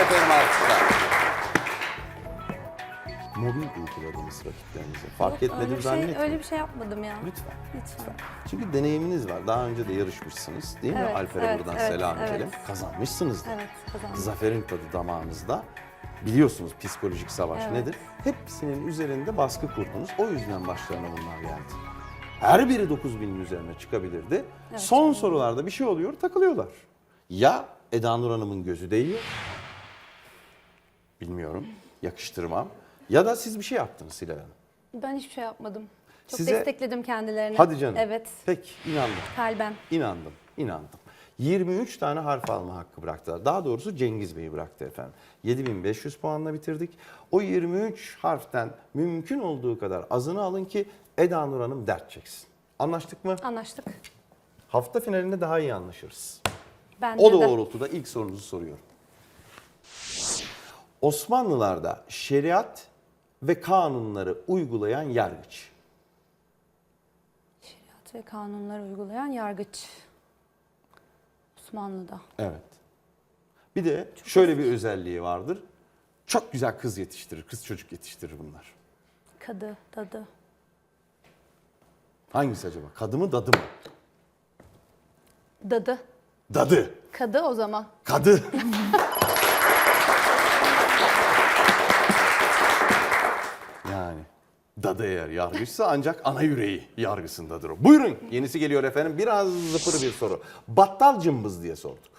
efendim alkışlar. Mobil uyguladığınız vakitlerinizi fark Yok, etmedim bir şey, zannetmeyin. öyle bir şey yapmadım ya. Lütfen. Lütfen. Çünkü deneyiminiz var. Daha önce de yarışmışsınız değil mi? Evet, Alper'e evet, buradan evet, selam evet. edelim. Kazanmışsınız da. Evet, kazandım. Zaferin tadı damağınızda. Biliyorsunuz psikolojik savaş Evet. nedir? Hepsinin üzerinde baskı kurdunuz. O yüzden başlarına bunlar geldi. Her biri 9000'in üzerine çıkabilirdi. Son sorularda bir şey oluyor, takılıyorlar. Ya Eda Nur Hanım'ın gözü değiyor. Bilmiyorum, yakıştırmam. Ya da siz bir şey yaptınız Hilal Hanım. Ben hiçbir şey yapmadım. Çok Size- destekledim kendilerini. Hadi canım. Evet, Peki, inandım. kalben. İnandım, inandım. 23 tane harf alma hakkı bıraktılar. Daha doğrusu Cengiz Bey'i bıraktı efendim. 7500 puanla bitirdik. O 23 harften mümkün olduğu kadar azını alın ki Eda Nur Hanım dert çeksin. Anlaştık mı? Anlaştık. Hafta finalinde daha iyi anlaşırız. Bence O de. doğrultuda ilk sorunuzu soruyorum. Osmanlılarda şeriat ve kanunları uygulayan yargıç. Şeriat ve kanunlar uygulayan yargıç. Osmanlı'da. Evet. Bir de şöyle bir özelliği vardır. Çok güzel kız yetiştirir, kız çocuk yetiştirir bunlar. Kadı, dadı. Hangisi acaba? Kadı mı, dadı mı? Dadı. Dadı. Kadı o zaman. Kadı. yani dadı eğer yargıçsa ancak ana yüreği yargısındadır o. Buyurun yenisi geliyor efendim. Biraz zıpır bir soru. Battal cımbız diye sorduk.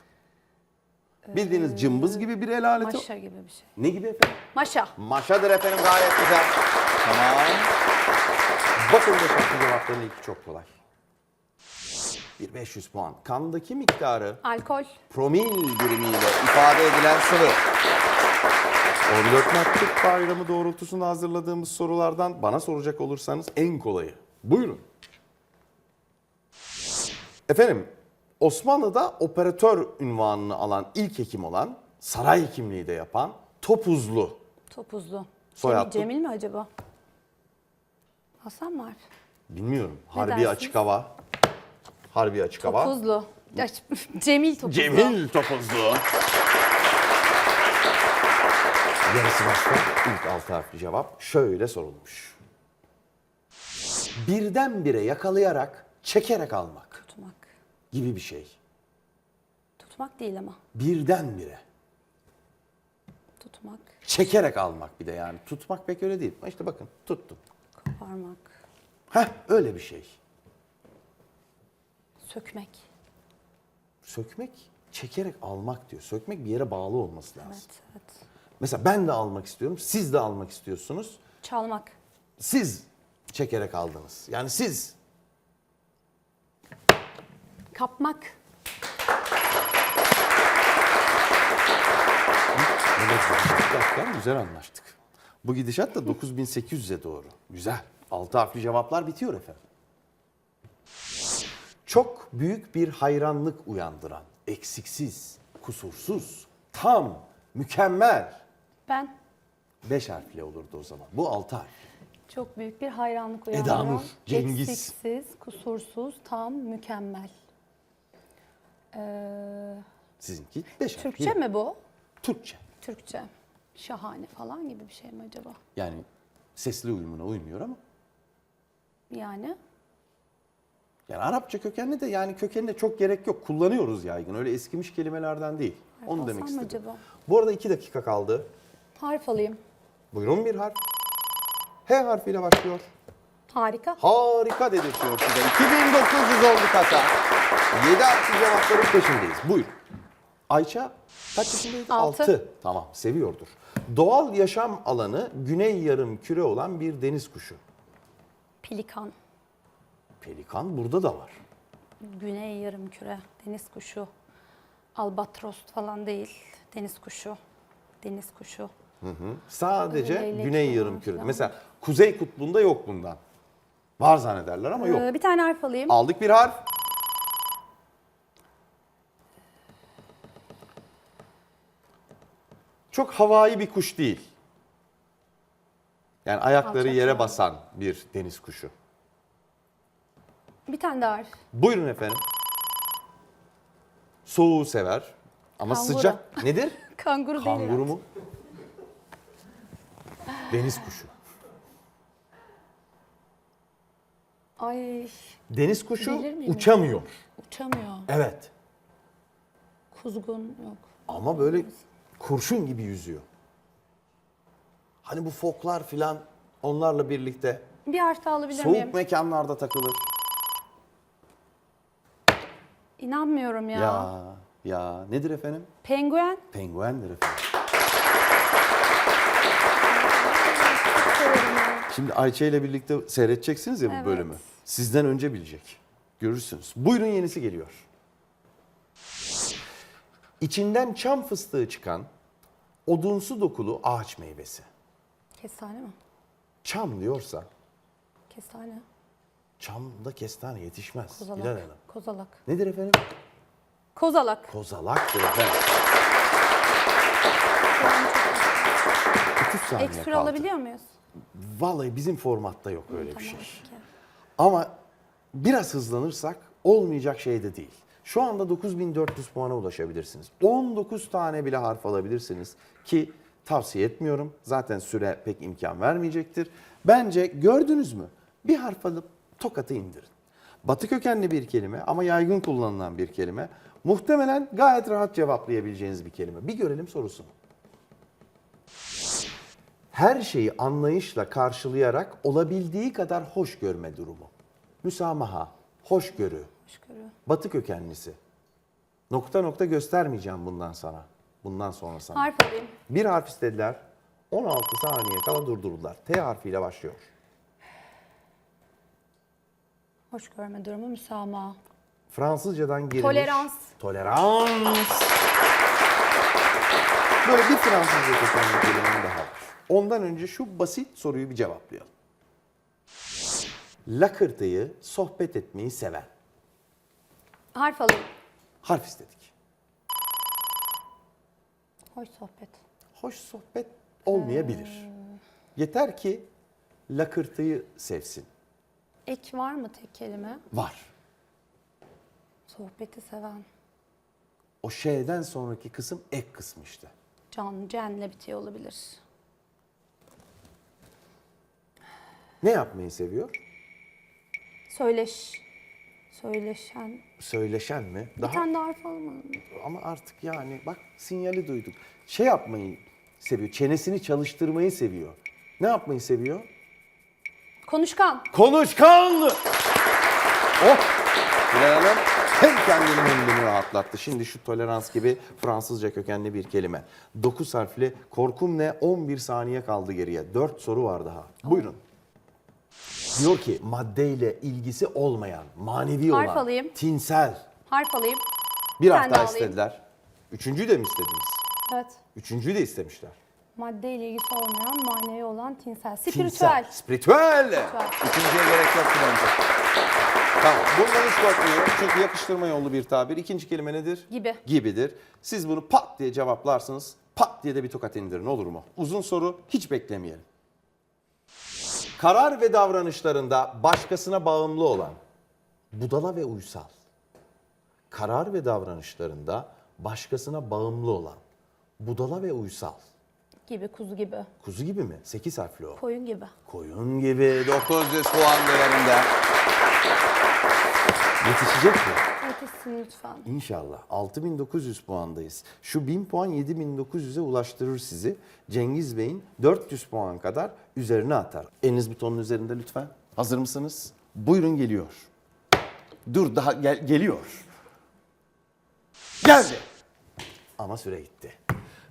Bildiğiniz cımbız gibi bir el aleti. Maşa gibi bir şey. Ne gibi efendim? Maşa. Maşadır efendim gayet güzel. Tamam. Bakın bu şarkı cevapların ilki çok kolay. Bir 500 puan. Kandaki miktarı Alkol. promil birimiyle ifade edilen sıvı. 14 Mart Türk Bayramı doğrultusunda hazırladığımız sorulardan bana soracak olursanız en kolayı. Buyurun. Efendim, Osmanlı'da operatör ünvanını alan ilk hekim olan, saray hekimliği de yapan Topuzlu. Topuzlu. Soyadlı. Cemil, mi acaba? Hasan var. Bilmiyorum. Harbi dersiniz? açık hava. Harbi açık hava. Topuzlu. Cemil Topuzlu. Cemil Topuzlu. Yarısı başka. İlk altı harfli cevap şöyle sorulmuş. Birdenbire yakalayarak çekerek almak Tutmak. gibi bir şey. Tutmak değil ama. Birdenbire Tutmak. çekerek almak bir de yani. Tutmak pek öyle değil. İşte bakın tuttum. Koparmak. Heh öyle bir şey. Sökmek. Sökmek çekerek almak diyor. Sökmek bir yere bağlı olması lazım. Evet, evet. Mesela ben de almak istiyorum, siz de almak istiyorsunuz. Çalmak. Siz çekerek aldınız. Yani siz Kapmak. Gerçekten güzel anlaştık. Bu gidişat da 9800'e doğru. Güzel. Altı harfli cevaplar bitiyor efendim. Çok büyük bir hayranlık uyandıran, eksiksiz, kusursuz, tam, mükemmel. Ben Beş harfli olurdu o zaman. Bu altı harf. çok büyük bir hayranlık uyandıran. Nur, Cengiz. Eksiksiz, kusursuz, tam, mükemmel. Ee, Sizinki beş harf. Türkçe mi bu? Türkçe. Türkçe. Şahane falan gibi bir şey mi acaba? Yani sesli uyumuna uymuyor ama. Yani Yani Arapça kökenli de yani kökenine çok gerek yok. Kullanıyoruz yaygın. Öyle eskimiş kelimelerden değil. Onu demek mı istedim. acaba? Bu arada iki dakika kaldı. Harf alayım. Buyurun bir harf. H harfiyle başlıyor. Harika. Harika dedirtiyor size. 2900 oldu kasa. 7 harfli cevapların peşindeyiz. Buyur. Ayça kaç yaşındaydı? Altı. 6. Tamam seviyordur. Doğal yaşam alanı güney yarım küre olan bir deniz kuşu. Pelikan. Pelikan burada da var. Güney yarımküre. Deniz kuşu. Albatros falan değil. Deniz kuşu. Deniz kuşu. Sadece Leylek güney falan yarım küre. filan. Mesela kuzey kutbunda yok bundan. Var zannederler ama yok. Ee, bir tane harf alayım. Aldık bir harf. Çok havai bir kuş değil. Yani ayakları Alçak yere basan bir deniz kuşu. Bir tane daha harf. Buyurun efendim. Soğuğu sever ama Kanguru. sıcak nedir? Kanguru değil. Kanguru mu? Deniz kuşu. Ay Deniz kuşu Bilir miyim? uçamıyor. uçamıyor. Evet. Kuzgun yok. Ama böyle kurşun gibi yüzüyor. Hani bu foklar filan onlarla birlikte Bir harf daha alabilir soğuk miyim? mekanlarda takılır. İnanmıyorum ya. Ya ya nedir efendim? Penguen. Penguendir efendim. Severim. Şimdi Ayça ile birlikte seyredeceksiniz ya bu Evet. bölümü. Sizden önce bilecek. Görürsünüz. Buyurun yenisi geliyor. İçinden çam fıstığı çıkan odunsu dokulu ağaç meyvesi. Kestane mi? Çam diyorsa Kestane. çamda kestane yetişmez. Kozalak. Bilal Hanım. Kozalak. Nedir efendim? Kozalak. Kozalaktır efendim. 30 saniye Ekstra kaldı. alabiliyor muyuz? Vallahi bizim formatta yok öyle bir şey. Ama biraz hızlanırsak olmayacak şey de değil. Şu anda 9400 puana ulaşabilirsiniz. 19 tane bile harf alabilirsiniz ki tavsiye etmiyorum. Zaten süre pek imkan vermeyecektir. Bence gördünüz mü? Bir harf alıp tokatı indirin. Batı kökenli bir kelime ama yaygın kullanılan bir kelime. Muhtemelen gayet rahat cevaplayabileceğiniz bir kelime. Bir görelim sorusunu. Her şeyi anlayışla karşılayarak olabildiği kadar hoş görme durumu. Müsamaha, hoşgörü, Hoşgörü. batı kökenlisi. Nokta nokta göstermeyeceğim bundan sana. Bundan sonra sana. Harf alayım. Bir harf istediler. 16 saniye kala durdurdular. T harfiyle başlıyor. Hoş görme durumu müsamaha. Fransızcadan girmiş. Tolerans. Tolerans. Böyle bir Fransızca kökenli kelimenin daha var. Ondan önce şu basit soruyu bir cevaplayalım. Lakırtıyı sohbet etmeyi seven. Harf alayım. Harf istedik. Hoş sohbet. Hoş sohbet olmayabilir. Yeter ki lakırtıyı sevsin. Ek var mı tek kelime? Var. Sohbeti seven. O şeyden sonraki kısım ek kısmı işte. Can, cenle bitiyor olabilir. Ne yapmayı seviyor? Söyleş. Söyleşen. Söyleşen mi? Bir tane daha harf alamadım. Ama artık yani bak sinyali duyduk. Şey yapmayı seviyor. Çenesini çalıştırmayı seviyor. Ne yapmayı seviyor? Konuşkan. Konuşkan! Oh! Bilal Hanım hem kendini hem beni rahatlattı. Şimdi şu tolerans gibi Fransızca kökenli bir kelime. 9 harfli korkum ne? 11 saniye kaldı geriye. 4 soru var daha. Buyurun. Diyor ki maddeyle ilgisi olmayan, manevi Harf olan, alayım. tinsel. Harf alayım. Bir harf daha alayım. istediler. Üçüncüyü de mi istediniz? Evet. Üçüncüyü de istemişler. Madde ile ilgisi olmayan, manevi olan tinsel. Spiritüel. Spiritüel. Üçüncüye gerek yok bence. Tamam. Bundan hiç korkmuyorum. Çünkü yakıştırma yollu bir tabir. İkinci kelime nedir? Gibi. Gibidir. Siz bunu pat diye cevaplarsınız. Pat diye de bir tokat indirin olur mu? Uzun soru hiç beklemeyelim. Karar ve davranışlarında başkasına bağımlı olan, budala ve uysal. Karar ve davranışlarında başkasına bağımlı olan, budala ve uysal. Gibi, kuzu gibi. Kuzu gibi mi? 8 harfli o. Koyun gibi. Koyun gibi 900 puan değerinde. Yetişecek mi? Yetişsin lütfen. İnşallah. 6900 puandayız. Şu 1000 puan 7900'e ulaştırır sizi. Cengiz Bey'in 400 puan kadar üzerine atar. Eliniz butonun üzerinde lütfen. Hazır mısınız? Buyurun geliyor. Dur daha gel- geliyor. Geldi. Ama süre gitti.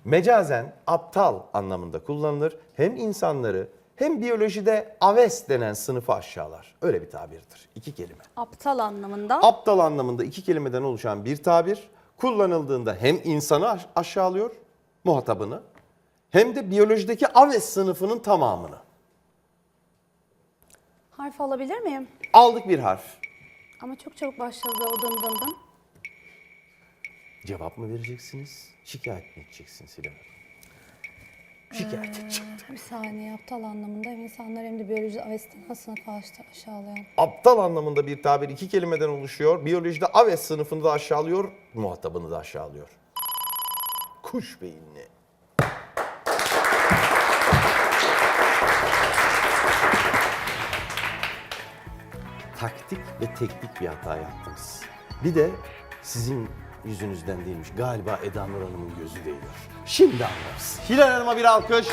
Mecazen aptal anlamında kullanılır. Hem insanları hem biyolojide aves denen sınıfı aşağılar. Öyle bir tabirdir. İki kelime. Aptal anlamında. Aptal anlamında iki kelimeden oluşan bir tabir kullanıldığında hem insanı aş- aşağılıyor, muhatabını, hem de biyolojideki aves sınıfının tamamını. Harf alabilir miyim? Aldık bir harf. Ama çok çabuk başladı o dın dın dın. Cevap mı vereceksiniz, şikayet mi edeceksiniz Hilal Hanım? Şikayet edecek. Bir saniye aptal anlamında hem insanlar hem de biyoloji avestin sınıfı aşağı- aşağılayan. Aptal anlamında bir tabir iki kelimeden oluşuyor. Biyolojide aves sınıfını da aşağılıyor, muhatabını da aşağılıyor. kuş beyinli. Taktik ve teknik bir hata yaptınız. Bir de sizin yüzünüzden değilmiş. Galiba Eda Nur Hanım'ın gözü değiyor. Şimdi anlarız. Hilal Hanım'a bir alkış.